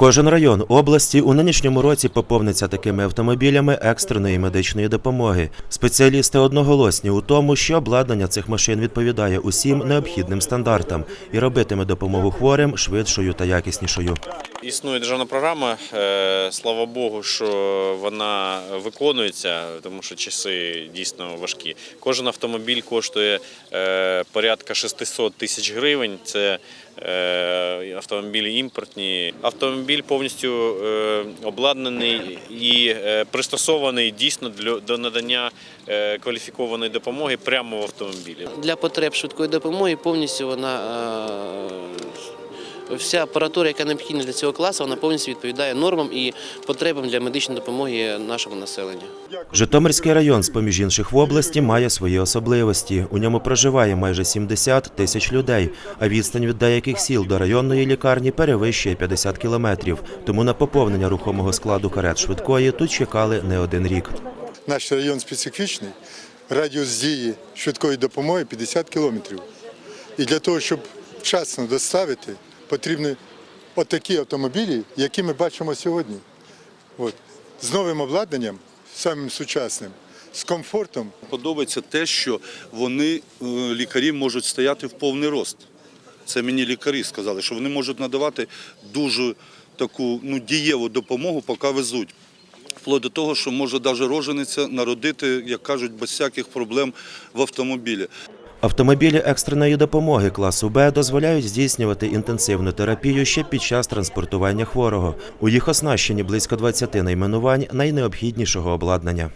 Кожен район області у нинішньому році поповниться такими автомобілями екстреної медичної допомоги. Спеціалісти одноголосні у тому, що обладнання цих машин відповідає усім необхідним стандартам і робитиме допомогу хворим швидшою та якіснішою. Існує державна програма. е, Слава Богу, що вона виконується, тому що часи дійсно важкі. Кожен автомобіль коштує е, порядка 600 тисяч гривень. Це е, автомобілі імпортні. Автомобіль повністю е, обладнаний і е, пристосований дійсно до надання е, кваліфікованої допомоги прямо в автомобілі. Для потреб швидкої допомоги повністю вона вся апаратура, яка необхідна для цього класу, вона повністю відповідає нормам і потребам для медичної допомоги нашого населення. Житомирський район, з-поміж інших в області, має свої особливості. У ньому проживає майже 70 тисяч людей, а відстань від деяких сіл до районної лікарні перевищує 50 кілометрів. Тому на поповнення рухомого складу карет швидкої тут чекали не один рік. Наш район специфічний, радіус дії швидкої допомоги 50 кілометрів. І для того, щоб вчасно доставити, потрібні отакі автомобілі, які ми бачимо сьогодні. От. З новим обладнанням, самим сучасним, з комфортом. Подобається те, що вони, е, лікарі, можуть стояти в повний рост. Це мені лікарі сказали, що вони можуть надавати дуже таку ну, дієву допомогу, поки везуть. Вплоть до того, що може навіть рожениця народити, як кажуть, без всяких проблем в автомобілі. Автомобілі екстреної допомоги класу Б дозволяють здійснювати інтенсивну терапію ще під час транспортування хворого. У їх оснащенні близько 20 найменувань найнеобхіднішого обладнання.